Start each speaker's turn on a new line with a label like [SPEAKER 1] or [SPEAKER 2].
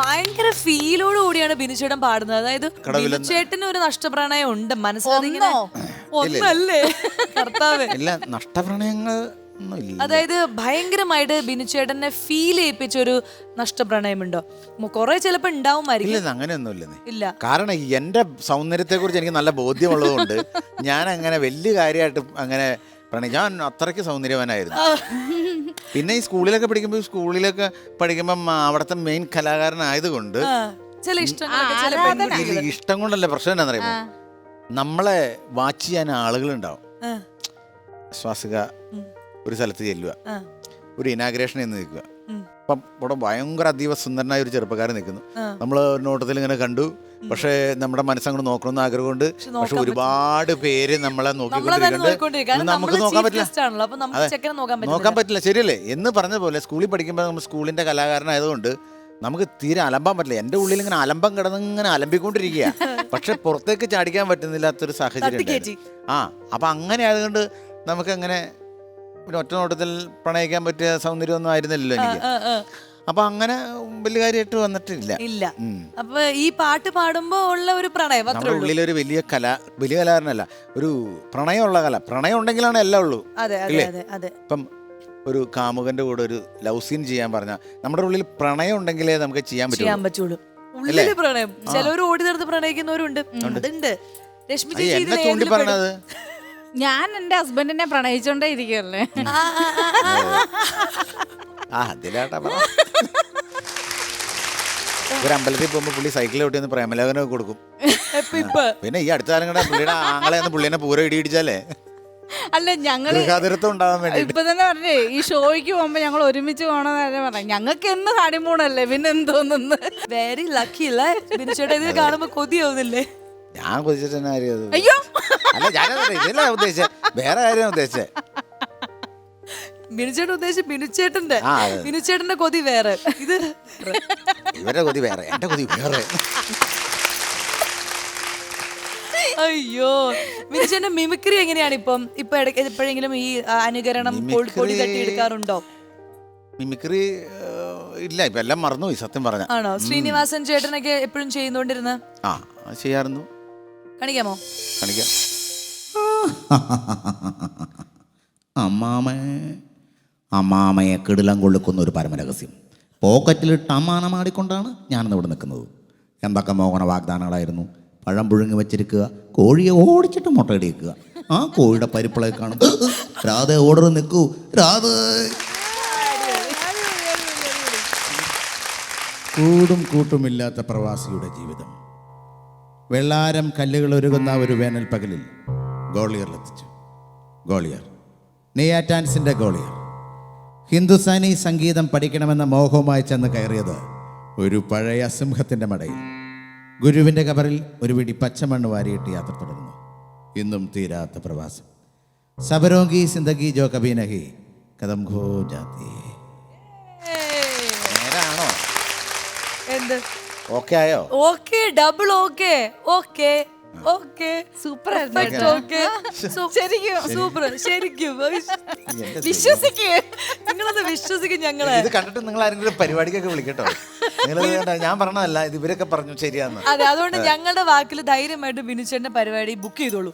[SPEAKER 1] ഭയങ്കര ഫീലോട് കൂടിയാണ് ബിനുചേട്ടൻ പാടുന്നത്. അതായത് ബിനുചേട്ടന് ഒരു നഷ്ടപ്രണയം ഉണ്ട് മനസ്സിലാതിങ്ങനെ ഒന്നല്ലേ? കർത്താവ്.
[SPEAKER 2] ഇല്ല നഷ്ടപ്രണയങ്ങൾ
[SPEAKER 1] അതായത് ഭയങ്കരമായിട്ട് ബിനുചേട്ടനെ ഫീൽ ചെയ്യിപ്പിച്ച ഒരു നഷ്ടപ്രണയമുണ്ടോ? കുറെ ചിലപ്പോ ഉണ്ടാവുമായിരിക്കും.
[SPEAKER 2] ഇല്ല അങ്ങനെയൊന്നും
[SPEAKER 1] ഇല്ല.
[SPEAKER 2] കാരണം എന്റെ സൗന്ദര്യത്തെ കുറിച്ച് എനിക്ക് നല്ല ബോധ്യമുള്ളതുകൊണ്ട് ഞാൻ അങ്ങനെ വലിയ കാര്യമായിട്ട് അങ്ങനെ പ്രണയം ഞാൻ അത്രയ്ക്ക് സൗന്ദര്യവാനായിരുന്നു. പിന്നെ ഈ സ്കൂളിലൊക്കെ പഠിക്കുമ്പോൾ സ്കൂളിലൊക്കെ പഠിക്കുമ്പം അവിടുത്തെ മെയിൻ കലാകാരനായതുകൊണ്ട്
[SPEAKER 1] ചില ഇഷ്ടങ്ങളൊക്കെ ചില
[SPEAKER 2] ഇഷ്ടം കൊണ്ടല്ല പ്രശ്നം എന്താണെന്നറിയുമോ നമ്മളെ വാച്ച് ചെയ്യാൻ ആളുകളുണ്ടാവും. ശ്വാസിക ഒരു സ്ഥലത്ത് ചെല്ലുക. ഒരു ഇനാഗ്രേഷൻ എന്ന് നിൽക്കുക.
[SPEAKER 1] ഉം.
[SPEAKER 2] അപ്പം ഇവിടെ ഭയങ്കര അതീവ സുന്ദരനായ ഒരു ചെറുപ്പക്കാരൻ നിൽക്കുന്നു. നമ്മൾ നോട്ടത്തിൽ ഇങ്ങനെ കണ്ടു. പക്ഷേ നമ്മുടെ മനസ്സങ്ങോട്ട് നോക്കണമെന്ന് ആഗ്രഹമുണ്ട്. പക്ഷെ ഒരുപാട് പേര് നമ്മളെ നോക്കിക്കൊണ്ടിരിക്കുന്നുണ്ട്. നമുക്ക് നോക്കാൻ പറ്റില്ല.
[SPEAKER 1] നോക്കാൻ പറ്റില്ല.
[SPEAKER 2] ശരിയല്ലേ? എന്ന് പറഞ്ഞ പോലെ സ്കൂളിൽ പഠിക്കുമ്പോൾ നമ്മൾ സ്കൂളിന്റെ കലാകാരനായതുകൊണ്ട് നമുക്ക് തീരെ അലമ്പാൻ പറ്റില്ല. എന്റെ ഉള്ളിൽ ഇങ്ങനെ അലമ്പം കിടന്ന് ഇങ്ങനെ അലമ്പിക്കൊണ്ടിരിക്കുക. പക്ഷെ പുറത്തേക്ക് ചാടിക്കാൻ പറ്റുന്നില്ലാത്തൊരു സാഹചര്യം. ആ അപ്പം അങ്ങനെ ആയതുകൊണ്ട് നമുക്ക് ഒരു ഒറ്റ നോട്ടത്തിൽ പ്രണയിക്കാൻ പറ്റിയ സൗന്ദര്യമൊന്നും ആയിരുന്നില്ലല്ലോ എനിക്ക്. അപ്പൊ അങ്ങനെ വലിയ കാര്യമായിട്ട് വന്നിട്ടില്ല.
[SPEAKER 1] ഇല്ല. അപ്പൊ ഈ പാട്ട് പാടുമ്പോ ഉള്ള ഒരു പ്രണയം
[SPEAKER 2] നമ്മുടെ
[SPEAKER 1] ഉള്ളൂ.
[SPEAKER 2] ഉള്ളിലൊരു വലിയ കല വലിയ കലാകാരനല്ല ഒരു പ്രണയമുള്ള കല. പ്രണയം ഉണ്ടെങ്കിലാണ് എല്ലാം ഉള്ളൂ. ഇപ്പം ഒരു കാമുകന്റെ കൂടെ ഒരു ലവ് സീൻ ചെയ്യാൻ പറഞ്ഞ നമ്മുടെ ഉള്ളിൽ പ്രണയം ഉണ്ടെങ്കിലേ നമുക്ക് ചെയ്യാൻ
[SPEAKER 1] ചെയ്യാൻ
[SPEAKER 2] പറ്റുള്ളൂ.
[SPEAKER 1] ഉള്ളിൽ പ്രണയം. ചിലവർ ഓടി നടന്ന് പ്രണയിക്കുന്നവരുണ്ട്. അതുണ്ട് രശ്മി ചേച്ചി
[SPEAKER 2] പറഞ്ഞത്?
[SPEAKER 3] ഞാൻ എന്റെ ഹസ്ബൻഡിനെ പ്രണയിച്ചോണ്ടേ ഇരിക്കല്ലേ?
[SPEAKER 1] ആ,
[SPEAKER 2] അതിലാട്ടാ പറ. ഒരു അമ്പലത്തിൽ പോകുമ്പോൾ പുള്ളി സൈക്കിളിൽ ഓട്ടി ഒന്ന് പ്രേമലേഖനമൊക്കെ കൊടുക്കും. പിന്നെ ഈ അടുത്ത കാലം കൂടെ പുള്ളിയുടെ ആങ്ങളെ ഒന്ന് പുള്ളിനെ പൂര ഇടി ഇടിച്ചാലേ
[SPEAKER 3] അല്ല ഞങ്ങൾ
[SPEAKER 2] ഗൃഹാതിരത്വം ഉണ്ടാവാൻ വേണ്ടി
[SPEAKER 3] ഇപ്പൊ തന്നെ പറഞ്ഞേ ഈ ഷോയ്ക്ക് പോകുമ്പോ ഞങ്ങൾ ഒരുമിച്ച് പോകണമെന്ന് പറഞ്ഞു. ഞങ്ങൾക്ക് എന്ന് ഹണിമൂണല്ലേ പിന്നെ എന്തോന്നു
[SPEAKER 1] വെരി ലക്കി അല്ലേ ഇത് കാണുമ്പോ കൊതിയാവുന്നില്ലേ?
[SPEAKER 2] ഞാൻ കൊതിച്ചിട്ട് തന്നെ
[SPEAKER 3] അയ്യോ
[SPEAKER 2] അല്ല ഞാൻ ഇതല്ല ഉദ്ദേശിച്ചത് വേറെ കാര്യം ഉദ്ദേശിച്ചത്
[SPEAKER 1] ബിനുചേട്ടൻ ഉദ്ദേശിച്ച് ബിനുചേട്ടന്റെ
[SPEAKER 2] ആ, അതെ.
[SPEAKER 1] ബിനുചേട്ടന്റെ കൊതി വേറെ. ഇത്
[SPEAKER 2] ഇവരുടെ കൊതി വേറെ എന്റെ കൊതി വേറെ.
[SPEAKER 1] അയ്യോ ബിനുചേട്ടന്റെ മിമിക്രി എങ്ങനെയാണ് ഇപ്പം? ഇപ്പൊ ഇടയ്ക്ക് എപ്പോഴെങ്കിലും ഈ ആ, അനുകരണം പൊടി- പൊടി
[SPEAKER 2] Mimicry-
[SPEAKER 1] തട്ടി എടുക്കാറുണ്ടോ
[SPEAKER 2] മിമിക്രി ഏഹ്, ഇല്ല ഇപ്പൊ എല്ലാം മറന്നുപോയി സത്യം പറഞ്ഞ.
[SPEAKER 1] ആണോ? ശ്രീനിവാസൻ ചേട്ടനൊക്കെ എപ്പോഴും ചെയ്യുന്നോണ്ടിരുന്ന?
[SPEAKER 2] ആ അത് ചെയ്യാറുന്നു
[SPEAKER 1] കാണിക്കാമോ?
[SPEAKER 2] കാണിക്കാം.
[SPEAKER 4] അമ്മാമേ അമ്മാമയെ കിടിലം കൊള്ളിക്കുന്ന ഒരു പരമരഹസ്യം. പോക്കറ്റിലിട്ട് അമ്മാനമാടിക്കൊണ്ടാണ് ഞാനിന്ന് ഇവിടെ നിൽക്കുന്നത്. എന്തൊക്കെ മോഹന വാഗ്ദാനങ്ങളായിരുന്നു. പഴം പുഴുങ്ങി വെച്ചിരിക്കുക കോഴിയെ ഓടിച്ചിട്ട് മുട്ടയിടിക്കുക ആ കോഴിയുടെ പരിപ്പിളെ കാണും. രാധ ഓർഡർ നിൽക്കൂ. രാധ. കൂടും കൂട്ടുമില്ലാത്ത പ്രവാസിയുടെ ജീവിതം. വെള്ളാരം കല്ലുകൾ ഒരുകുന്ന ഒരു വേനൽ പകലിൽ ഗോളിയറിലെത്തിച്ചു ഗോളിയർ. നെയ്യാറ്റാൻസിന്റെ ഗോളിയർ. ഹിന്ദുസ്ഥാനി സംഗീതം പഠിക്കണമെന്ന മോഹവുമായി ചെന്ന് കയറിയത് ഒരു പഴയ സിംഹത്തിന്റെ മടയിൽ. ഗുരുവിന്റെ കബറിൽ ഒരു പിടി പച്ചമണ്ണ് വാരിയിട്ട് യാത്ര തുടർന്നു. ഇന്നും തീരാത്ത പ്രവാസം. സബരോങ്കി സിന്ദഗി ജോ കബീനഹി കഥം കദം ഖോ ജാതി.
[SPEAKER 2] നേരാണോ?
[SPEAKER 1] എന്ത്?
[SPEAKER 2] ഓക്കെ ആയോ?
[SPEAKER 1] Okay double okay. Okay. Okay.
[SPEAKER 3] Super
[SPEAKER 1] okay. ശരിക്കും സൂപ്പർ. ശരിക്കും.
[SPEAKER 3] വിശ്വസിക്കേ.
[SPEAKER 1] നിങ്ങളത് വിശ്വസിക്കും ഞങ്ങളെ.
[SPEAKER 2] ഇത് കണ്ടിട്ട് നിങ്ങൾ ആരെങ്കിലും പരിപാടിക്കൊക്കെ വിളിക്കട്ടോ. ഞാൻ പറഞ്ഞതല്ല ഇത് ഇവരൊക്കെ പറഞ്ഞു ശരിയാന്ന്.
[SPEAKER 1] അതെ അതുകൊണ്ട് ഞങ്ങളുടെ വാക്കിൽ ധൈര്യമായിട്ട് ബിനുച്ചേട്ടന്റെ പരിപാടി ബുക്ക് ചെയ്തോളൂ.